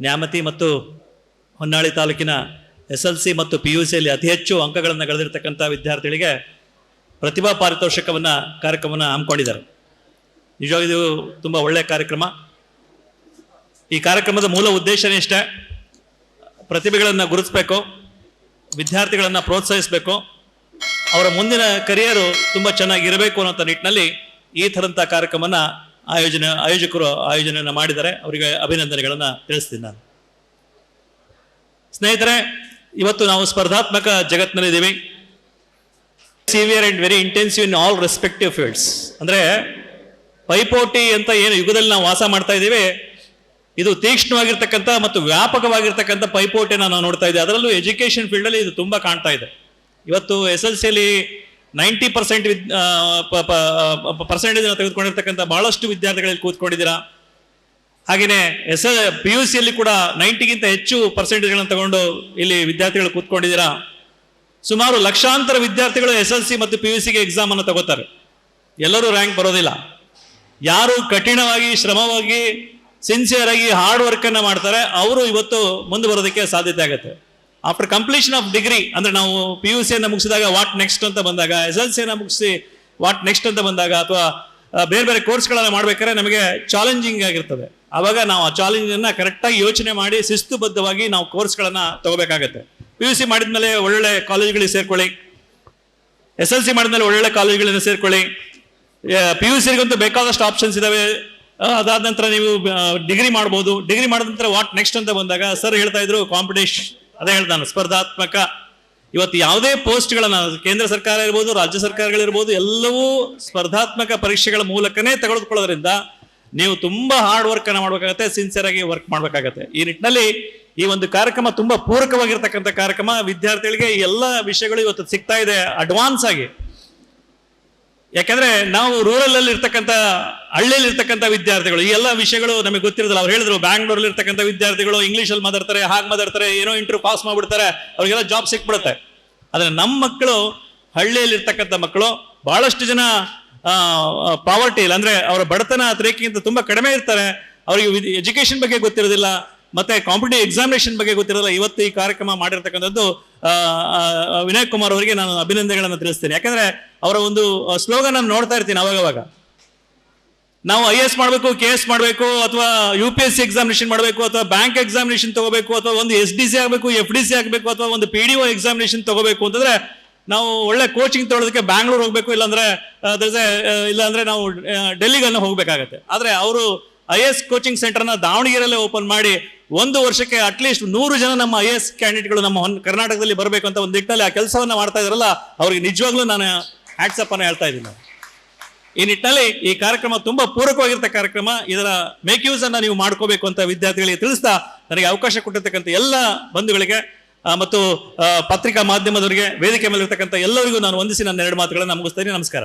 ನ್ಯಾಮತಿ ಮತ್ತು ಹೊನ್ನಾಳಿ ತಾಲೂಕಿನ S L C ಮತ್ತು ಪಿ ಯು ಸಿಯಲ್ಲಿ ಅತಿ ಹೆಚ್ಚು ಅಂಕಗಳನ್ನು ಗಳೆದಿರತಕ್ಕಂಥ ವಿದ್ಯಾರ್ಥಿಗಳಿಗೆ ಪ್ರತಿಭಾ ಪಾರಿತೋಷಕವನ್ನು ಕಾರ್ಯಕ್ರಮವನ್ನು ಹಮ್ಮಿಕೊಂಡಿದ್ದಾರೆ. ನಿಜವಾಗಿ ಇದು ತುಂಬ ಒಳ್ಳೆಯ ಕಾರ್ಯಕ್ರಮ. ಈ ಕಾರ್ಯಕ್ರಮದ ಮೂಲ ಉದ್ದೇಶನೇ ಇಷ್ಟೇ, ಪ್ರತಿಭೆಗಳನ್ನು ಗುರುತಿಸಬೇಕು, ವಿದ್ಯಾರ್ಥಿಗಳನ್ನು ಪ್ರೋತ್ಸಾಹಿಸಬೇಕು. ಅವರ ಮುಂದಿನ ಕರಿಯರು ತುಂಬ ಚೆನ್ನಾಗಿರಬೇಕು ಅನ್ನೋಂಥ ನಿಟ್ಟಿನಲ್ಲಿ ಈ ಥರಂಥ ಕಾರ್ಯಕ್ರಮನ ಆಯೋಜನೆ, ಆಯೋಜಕರು ಆಯೋಜನೆಯನ್ನು ಮಾಡಿದ್ದಾರೆ. ಅವರಿಗೆ ಅಭಿನಂದನೆಗಳನ್ನು ತಿಳಿಸ್ತೀನಿ ನಾನು. ಸ್ನೇಹಿತರೆ, ಇವತ್ತು ನಾವು ಸ್ಪರ್ಧಾತ್ಮಕ ಜಗತ್ತಿನಲ್ಲಿದ್ದೀವಿ. Severe and very intensive in all respective fields ಅಂದರೆ, ಪೈಪೋಟಿ ಅಂತ ಏನು ಯುಗದಲ್ಲಿ ನಾವು ವಾಸ ಮಾಡ್ತಾ ಇದ್ದೀವಿ, ಇದು ತೀಕ್ಷ್ಣವಾಗಿರ್ತಕ್ಕಂಥ ಮತ್ತು ವ್ಯಾಪಕವಾಗಿರ್ತಕ್ಕಂಥ ಪೈಪೋಟಿನ ನಾವು ನೋಡ್ತಾ ಇದ್ದೀವಿ. ಅದರಲ್ಲೂ ಎಜುಕೇಷನ್ ಫೀಲ್ಡಲ್ಲಿ ಇದು ತುಂಬ ಕಾಣ್ತಾ ಇದೆ. ಇವತ್ತು ಎಸ್ ಎಲ್ ಸಿಯಲ್ಲಿ ನೈಂಟಿ ಪರ್ಸೆಂಟ್ ವಿದ್ ಪರ್ಸೆಂಟೇಜ್ ತೆಗೆದುಕೊಂಡಿರ್ತಕ್ಕಂಥ ಬಹಳಷ್ಟು ವಿದ್ಯಾರ್ಥಿಗಳಲ್ಲಿ ಕೂತ್ಕೊಂಡಿದ್ದೀರಾ? ಹಾಗೆಯೇ ಎಸ್ ಎಲ್ ಪಿ ಯು ಸಿಯಲ್ಲಿ ಕೂಡ ನೈಂಟಿಗಿಂತ ಹೆಚ್ಚು ಪರ್ಸೆಂಟೇಜ್ಗಳನ್ನು ತಗೊಂಡು ಇಲ್ಲಿ ವಿದ್ಯಾರ್ಥಿಗಳು ಕೂತ್ಕೊಂಡಿದ್ದೀರಾ? ಸುಮಾರು ಲಕ್ಷಾಂತರ ವಿದ್ಯಾರ್ಥಿಗಳು ಎಸ್ ಎಲ್ ಸಿ ಮತ್ತು ಪಿ ಯು ಸಿಗೆ ಎಕ್ಸಾಮ್ ಅನ್ನು ತಗೋತಾರೆ. ಎಲ್ಲರೂ ರ್ಯಾಂಕ್ ಬರೋದಿಲ್ಲ. ಯಾರು ಕಠಿಣವಾಗಿ, ಶ್ರಮವಾಗಿ ಸಿನ್ಸಿಯರ್ ಆಗಿ ಹಾರ್ಡ್ ವರ್ಕನ್ನು ಮಾಡ್ತಾರೆ, ಅವರು ಇವತ್ತು ಮುಂದೆ ಬರೋದಕ್ಕೆ ಸಾಧ್ಯತೆ ಆಗುತ್ತೆ. ಆಫ್ಟರ್ ಕಂಪ್ಲೀಷನ್ ಆಫ್ ಡಿಗ್ರಿ ಅಂದ್ರೆ ನಾವು ಪಿ ಯು ಸಿಯನ್ನು ಮುಗಿಸಿದಾಗ ವಾಟ್ ನೆಕ್ಸ್ಟ್ ಅಂತ ಬಂದಾಗ ಎಸ್ ಎಲ್ ಸಿಯನ್ನು ಮುಗಿಸಿ ವಾಟ್ ನೆಕ್ಸ್ಟ್ ಅಂತ ಬಂದಾಗ, ಅಥವಾ ಬೇರೆ ಬೇರೆ ಕೋರ್ಸ್ಗಳನ್ನು ಮಾಡ್ಬೇಕಾದ್ರೆ ನಮಗೆ ಚಾಲೆಂಜಿಂಗ್ ಆಗಿರ್ತದೆ. ಆವಾಗ ನಾವು ಆ ಚಾಲೆಂಜನ್ನು ಕರೆಕ್ಟಾಗಿ ಯೋಚನೆ ಮಾಡಿ ಶಿಸ್ತುಬದ್ಧವಾಗಿ ನಾವು ಕೋರ್ಸ್ಗಳನ್ನು ತಗೋಬೇಕಾಗತ್ತೆ. ಪಿ ಯು ಸಿ ಮಾಡಿದ್ಮೇಲೆ ಒಳ್ಳೆ ಕಾಲೇಜ್ಗಳಿಗೆ ಸೇರ್ಕೊಳ್ಳಿ. ಎಸ್ ಎಲ್ ಸಿ ಮಾಡಿದ್ಮೇಲೆ ಒಳ್ಳೊಳ್ಳೆ ಕಾಲೇಜ್ಗಳನ್ನ ಸೇರ್ಕೊಳ್ಳಿ. ಪಿ ಯು ಸಿಗಂತೂ ಬೇಕಾದಷ್ಟು ಆಪ್ಷನ್ಸ್ ಇದಾವೆ. ಅದಾದ ನಂತರ ನೀವು ಡಿಗ್ರಿ ಮಾಡ್ಬೋದು. ಡಿಗ್ರಿ ಮಾಡಿದ ನಂತರ ವಾಟ್ ನೆಕ್ಸ್ಟ್ ಅಂತ ಬಂದಾಗ ಸರ್ ಹೇಳ್ತಾ ಇದ್ರು ಕಾಂಪಿಟೇಷನ್ ಅದೇ ನಾನು ಸ್ಪರ್ಧಾತ್ಮಕ. ಇವತ್ತು ಯಾವುದೇ ಪೋಸ್ಟ್ಗಳನ್ನ, ಕೇಂದ್ರ ಸರ್ಕಾರ ಇರ್ಬೋದು, ರಾಜ್ಯ ಸರ್ಕಾರಗಳಿರ್ಬೋದು, ಎಲ್ಲವೂ ಸ್ಪರ್ಧಾತ್ಮಕ ಪರೀಕ್ಷೆಗಳ ಮೂಲಕನೇ ತೆಗೆದುಕೊಳ್ಳೋದ್ರಿಂದ ನೀವು ತುಂಬಾ ಹಾರ್ಡ್ ವರ್ಕ್ ಅನ್ನ ಮಾಡ್ಬೇಕಾಗತ್ತೆ ಸಿನ್ಸಿಯರ್ ಆಗಿ ವರ್ಕ್ ಮಾಡಬೇಕಾಗತ್ತೆ. ಈ ನಿಟ್ಟಿನಲ್ಲಿ ಈ ಒಂದು ಕಾರ್ಯಕ್ರಮ ತುಂಬಾ ಪೂರಕವಾಗಿರ್ತಕ್ಕಂಥ ಕಾರ್ಯಕ್ರಮ, ವಿದ್ಯಾರ್ಥಿಗಳಿಗೆ ಎಲ್ಲ ವಿಷಯಗಳು ಇವತ್ತು ಸಿಗ್ತಾ ಇದೆ ಅಡ್ವಾನ್ಸ್ ಆಗಿ. ಯಾಕಂದ್ರೆ ನಾವು ರೂರಲ್ ಅಲ್ಲಿ ಇರ್ತಕ್ಕಂಥ, ಹಳ್ಳಿಯಲ್ಲಿ ಇರ್ತಕ್ಕಂಥ ವಿದ್ಯಾರ್ಥಿಗಳು, ಈ ಎಲ್ಲ ವಿಷಯಗಳು ನಮಗೆ ಗೊತ್ತಿರೋದಿಲ್ಲ. ಅವ್ರು ಹೇಳಿದ್ರು, ಬ್ಯಾಂಗ್ಳೂರಲ್ಲಿ ಇರ್ತಕ್ಕಂಥ ವಿದ್ಯಾರ್ಥಿಗಳು ಇಂಗ್ಲೀಷಲ್ಲಿ ಮಾತಾಡ್ತಾರೆ, ಹಾಗೆ ಮಾತಾಡ್ತಾರೆ, ಏನೋ ಇಂಟರ್ವ್ಯೂ ಪಾಸ್ ಮಾಡಿಬಿಡ್ತಾರೆ, ಅವ್ರಿಗೆಲ್ಲ ಜಾಬ್ ಸಿಕ್ಬಿಡುತ್ತೆ. ಆದರೆ ನಮ್ಮ ಮಕ್ಕಳು, ಹಳ್ಳಿಯಲ್ಲಿ ಇರ್ತಕ್ಕಂಥ ಮಕ್ಕಳು, ಬಹಳಷ್ಟು ಜನ ಪಾವರ್ಟಿ ಇಲ್ಲ. ಅಂದ್ರೆ ಅವರ ಬಡತನ ರೇಖೆಗಿಂತ ತುಂಬಾ ಕಡಿಮೆ ಇರ್ತಾರೆ. ಅವರಿಗೆ ಎಜುಕೇಶನ್ ಬಗ್ಗೆ ಗೊತ್ತಿರೋದಿಲ್ಲ. ಮತ್ತೆ ಕಾಂಪಿಟೇಟಿವ್ ಎಕ್ಸಾಮಿನೇಷನ್ ಬಗ್ಗೆ ಗೊತ್ತಿರಲ್ಲ ಇವತ್ತು ಈ ಕಾರ್ಯಕ್ರಮ ಮಾಡಿರ್ತಕ್ಕಂಥದ್ದು ವಿನಯ್ ಕುಮಾರ್ ಅವರಿಗೆ ನಾನು ಅಭಿನಂದನೆಗಳನ್ನು ತಿಳಿಸ್ತೇನೆ. ಯಾಕಂದ್ರೆ ಅವರ ಒಂದು ಸ್ಲೋಗನ್ ನಾನು ನೋಡ್ತಾ ಇರ್ತೀನಿ ಅವಾಗವಾಗ. ನಾವು ಐ ಎಸ್ ಮಾಡಬೇಕು ಕೆ ಎಸ್ ಮಾಡಬೇಕು, ಅಥವಾ U P S C examination ಮಾಡಬೇಕು, ಅಥವಾ ಬ್ಯಾಂಕ್ ಎಕ್ಸಾಮಿನೇಷನ್ ತಗೋಬೇಕು, ಅಥವಾ ಒಂದು ಎಸ್ ಡಿ ಸಿ ಆಗಬೇಕು ಎಫ್ ಡಿ ಸಿ ಆಗಬೇಕು, ಅಥವಾ ಒಂದು ಪಿ ಡಿ ಒ ಎಕ್ಸಾಮಿನೇಷನ್ ತಗೋಬೇಕು ಅಂತಂದ್ರೆ, ನಾವು ಒಳ್ಳೆ ಕೋಚಿಂಗ್ ತೊಗೊಳೋದಕ್ಕೆ ಬ್ಯಾಂಗ್ಳೂರ್ ಹೋಗ್ಬೇಕು, ಇಲ್ಲಾಂದ್ರೆ ಇಲ್ಲಾಂದ್ರೆ ನಾವು ಡೆಲ್ಲಿಗನ್ನು ಹೋಗ್ಬೇಕಾಗತ್ತೆ. ಆದ್ರೆ ಅವರು ಐ ಎಸ್ ಕೋಚಿಂಗ್ ಸೆಂಟರ್ನ ದಾವಣಗೆರೆಯಲ್ಲೇ ಓಪನ್ ಮಾಡಿ ಒಂದು ವರ್ಷಕ್ಕೆ ಅಟ್ಲೀಸ್ಟ್ ನೂರು ಜನ ನಮ್ಮ ಐ ಎಸ್ ಕ್ಯಾಂಡಿಡೇಟ್ಗಳು ನಮ್ಮ ಕರ್ನಾಟಕದಲ್ಲಿ ಬರಬೇಕು ಅಂತ ಒಂದು ನಿಟ್ಟಿನಲ್ಲಿ ಆ ಕೆಲಸವನ್ನ ಮಾಡ್ತಾ ಇದ್ರಲ್ಲ ಅವ್ರಿಗೆ ನಿಜವಾಗ್ಲೂ ನಾನು ಹ್ಯಾಟ್ಸಪ್ ಅನ್ನ ಹೇಳ್ತಾ ಇದ್ದೀನಿ. ಈ ನಿಟ್ಟಿನಲ್ಲಿ ಈ ಕಾರ್ಯಕ್ರಮ ತುಂಬಾ ಪೂರಕವಾಗಿರ್ತ ಕಾರ್ಯಕ್ರಮ. ಇದರ ಮೇಕ್ ಯೂಸ್ ಅನ್ನ ನೀವು ಮಾಡ್ಕೋಬೇಕು ಅಂತ ವಿದ್ಯಾರ್ಥಿಗಳಿಗೆ ತಿಳಿಸ್ತಾ ನನಗೆ ಅವಕಾಶ ಕೊಟ್ಟಿರ್ತಕ್ಕಂಥ ಎಲ್ಲ ಬಂಧುಗಳಿಗೆ ಮತ್ತು ಪತ್ರಿಕಾ ಮಾಧ್ಯಮದವರಿಗೆ, ವೇದಿಕೆ ಮೇಲೆ ಇರ್ತಕ್ಕಂಥ ಎಲ್ಲರಿಗೂ ನಾನು ವಂದಿಸಿ ನನ್ನ ಎರಡು ಮಾತುಗಳನ್ನು ಮುಗಿಸ್ತೇನೆ ನಮಸ್ಕಾರ.